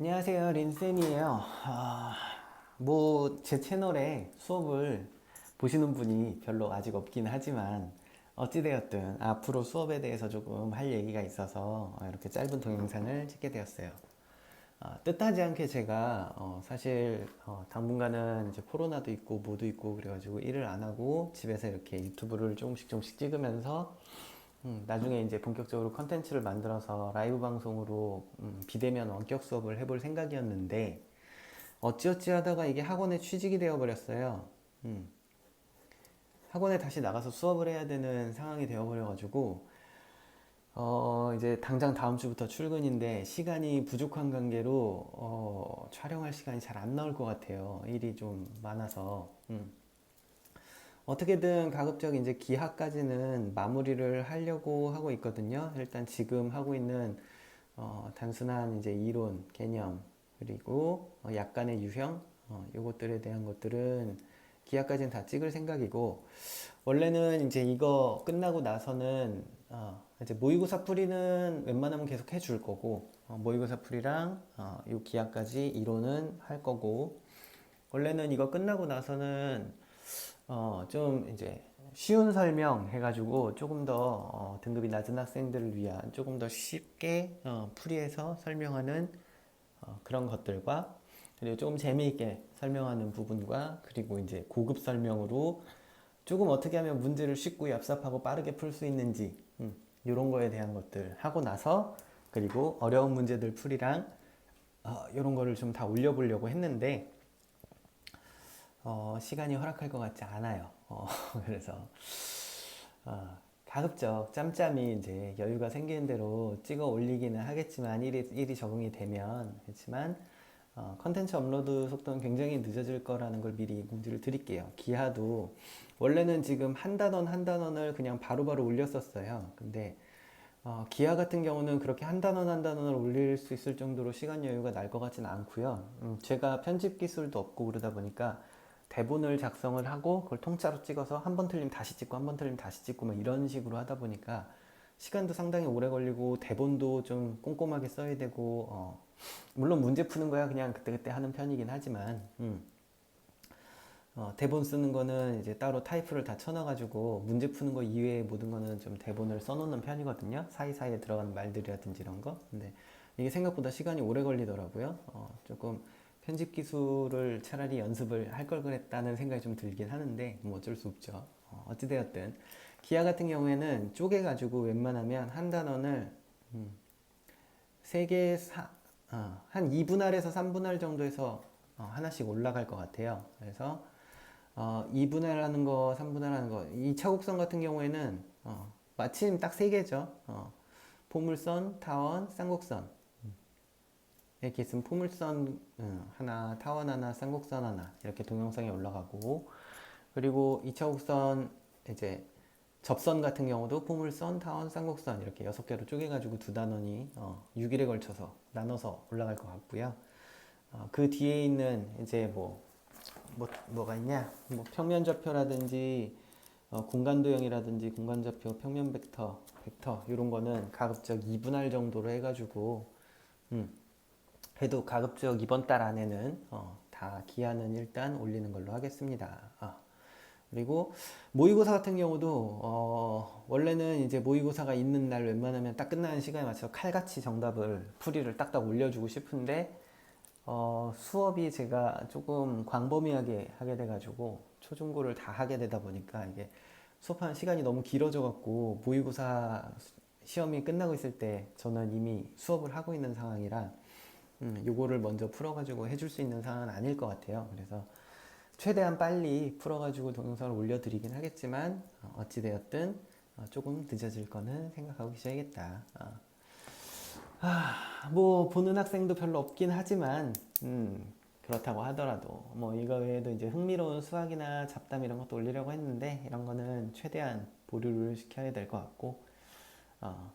안녕하세요 린쌤이에요. 아, 뭐제 채널에 수업을 보시는 분이 별로 아직 없긴 하지만 어찌되었든 앞으로 수업에 대해서 조금 할 얘기가 있어서 이렇게 짧은 동영상을 찍게 되었어요. 아, 뜻하지 않게 제가 어, 사실 어, 당분간은 이제 코로나도 있고 뭐도 있고 그래가지고 일을 안 하고 집에서 이렇게 유튜브를 조금씩 조금씩 찍으면서 음, 나중에 이제 본격적으로 컨텐츠를 만들어서 라이브 방송으로 음, 비대면 원격 수업을 해볼 생각이었는데 어찌어찌 하다가 이게 학원에 취직이 되어 버렸어요. 음. 학원에 다시 나가서 수업을 해야 되는 상황이 되어 버려가지고 어 이제 당장 다음 주부터 출근인데 시간이 부족한 관계로 어 촬영할 시간이 잘 안 나올 것 같아요. 일이 좀 많아서. 음. 어떻게든 가급적 이제 기하까지는 마무리를 하려고 하고 있거든요. 일단 지금 하고 있는 어, 단순한 이제 이론, 개념, 그리고 어, 약간의 유형, 어, 요것들에 대한 것들은 기하까지는 다 찍을 생각이고, 원래는 이제 이거 끝나고 나서는 어, 이제 모의고사 풀이는 웬만하면 계속 해줄 거고, 어, 모의고사 풀이랑 어, 요 기하까지 이론은 할 거고, 원래는 이거 끝나고 나서는 어, 좀 이제 쉬운 설명 해가지고 조금 더 어, 등급이 낮은 학생들을 위한 조금 더 쉽게 어, 풀이해서 설명하는 어, 그런 것들과 그리고 조금 재미있게 설명하는 부분과 그리고 이제 고급 설명으로 조금 어떻게 하면 문제를 쉽고 얍삽하고 빠르게 풀 수 있는지 음, 이런 거에 대한 것들 하고 나서 그리고 어려운 문제들 풀이랑 어, 이런 거를 좀 다 올려보려고 했는데 어, 시간이 허락할 것 같지 않아요. 어, 그래서 어, 가급적 짬짬이 이제 여유가 생기는 대로 찍어 올리기는 하겠지만 일이, 일이 적응이 되면 그렇지만 어, 컨텐츠 업로드 속도는 굉장히 늦어질 거라는 걸 미리 공지를 드릴게요. 기하도 원래는 지금 한 단원 한 단원을 그냥 바로바로 올렸었어요. 근데 어, 기하 같은 경우는 그렇게 한 단원 한 단원을 올릴 수 있을 정도로 시간 여유가 날 것 같지는 않고요. 음, 제가 편집 기술도 없고 그러다 보니까 대본을 작성을 하고 그걸 통짜로 찍어서 한 번 틀리면 다시 찍고 한 번 틀리면 다시 찍고 막 이런 식으로 하다 보니까 시간도 상당히 오래 걸리고 대본도 좀 꼼꼼하게 써야 되고 어, 물론 문제 푸는 거야 그냥 그때그때 하는 편이긴 하지만 음. 어, 대본 쓰는 거는 이제 따로 타이프를 다 쳐놔가지고 문제 푸는 거 이외의 모든 거는 좀 대본을 써놓는 편이거든요. 사이사이에 들어가는 말들이라든지 이런 거. 근데 이게 생각보다 시간이 오래 걸리더라고요. 어, 조금 편집 기술을 차라리 연습을 할 걸 그랬다는 생각이 좀 들긴 하는데 뭐 어쩔 수 없죠. 어, 어찌되었든 기아 같은 경우에는 쪼개가지고 웬만하면 한 단원을 음, 3개, 사, 어, 한 2분할에서 3분할 정도에서 어, 하나씩 올라갈 것 같아요. 그래서 어, 2분할하는 거, 3분할하는 거, 이 차곡선 같은 경우에는 어, 마침 딱 3개죠. 어, 포물선, 타원, 쌍곡선. 이렇게 있으면 포물선 음, 하나, 타원 하나, 쌍곡선 하나 이렇게 동영상에 올라가고 그리고 2차 곡선 이제 접선 같은 경우도 포물선, 타원, 쌍곡선 이렇게 여섯 개로 쪼개가지고 두 단원이 어, 6일에 걸쳐서 나눠서 올라갈 것 같고요. 어, 그 뒤에 있는 이제 뭐, 뭐 뭐가 있냐? 뭐 평면 좌표라든지 어, 공간 도형이라든지 공간 좌표, 평면 벡터, 벡터 이런 거는 가급적 2분할 정도로 해가지고 음, 해도 가급적 이번 달 안에는 어, 다 기한은 일단 올리는 걸로 하겠습니다. 어. 그리고 모의고사 같은 경우도 어, 원래는 이제 모의고사가 있는 날 웬만하면 딱 끝나는 시간에 맞춰서 칼같이 정답을 풀이를 딱딱 올려주고 싶은데 어, 수업이 제가 조금 광범위하게 하게 돼가지고 초중고를 다 하게 되다 보니까 이게 수업하는 시간이 너무 길어져 갖고 모의고사 시험이 끝나고 있을 때 저는 이미 수업을 하고 있는 상황이라 음, 요거를 먼저 풀어가지고 해줄 수 있는 상황은 아닐 것 같아요. 그래서 최대한 빨리 풀어가지고 동영상을 올려드리긴 하겠지만 어, 어찌되었든 어, 조금 늦어질 거는 생각하고 계셔야겠다. 어. 아, 뭐 보는 학생도 별로 없긴 하지만 음, 그렇다고 하더라도 뭐 이거 외에도 이제 흥미로운 수학이나 잡담 이런 것도 올리려고 했는데 이런 거는 최대한 보류를 시켜야 될 것 같고 어,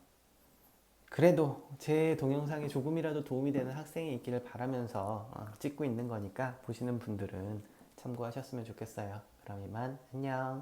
그래도 제 동영상이 조금이라도 도움이 되는 학생이 있기를 바라면서 어, 찍고 있는 거니까 보시는 분들은 참고하셨으면 좋겠어요. 그럼 이만 안녕.